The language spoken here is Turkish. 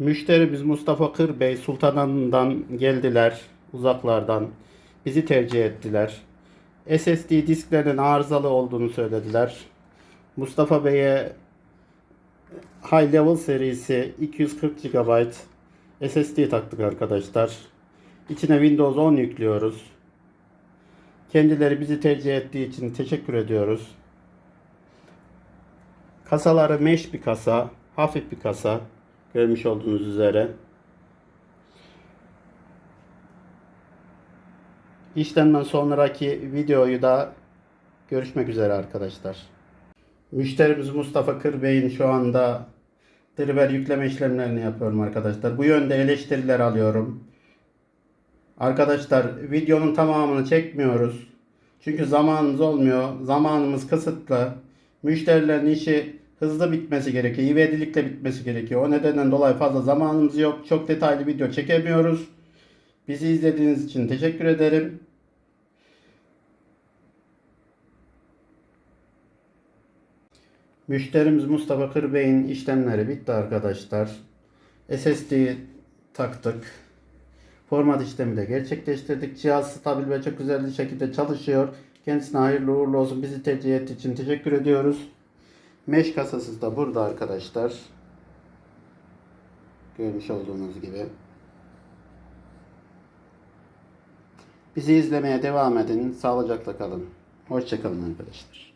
Müşterimiz Mustafa Kır Bey Sultanan'dan geldiler uzaklardan. Bizi tercih ettiler. SSD disklerinin arızalı olduğunu söylediler. Mustafa Bey'e High Level serisi 240 GB SSD taktık arkadaşlar. İçine Windows 10 yüklüyoruz. Kendileri bizi tercih ettiği için teşekkür ediyoruz. Kasaları mesh bir kasa, hafif bir kasa görmüş olduğunuz üzere. İşlemden sonraki videoyu da görüşmek üzere arkadaşlar. Müşterimiz Mustafa Kır Bey'in şu anda driver yükleme işlemlerini yapıyorum arkadaşlar. Bu yönde eleştiriler alıyorum. Arkadaşlar videonun tamamını çekmiyoruz. Çünkü zamanımız olmuyor. Zamanımız kısıtlı. Müşterilerin işi hızlı bitmesi gerekiyor. İvedilikle bitmesi gerekiyor. O nedenden dolayı fazla zamanımız yok. Çok detaylı video çekemiyoruz. Bizi izlediğiniz için teşekkür ederim. Müşterimiz Mustafa Kırbey'in işlemleri bitti arkadaşlar. SSD taktık. Format işlemi de gerçekleştirdik. Cihaz stabil ve çok güzel bir şekilde çalışıyor. Kendisine hayırlı uğurlu olsun. Bizi tercih ettiği için teşekkür ediyoruz. Mesh kasası da burada arkadaşlar. Görmüş olduğunuz gibi. Bizi izlemeye devam edin. Sağlıcakla kalın. Hoşçakalın arkadaşlar.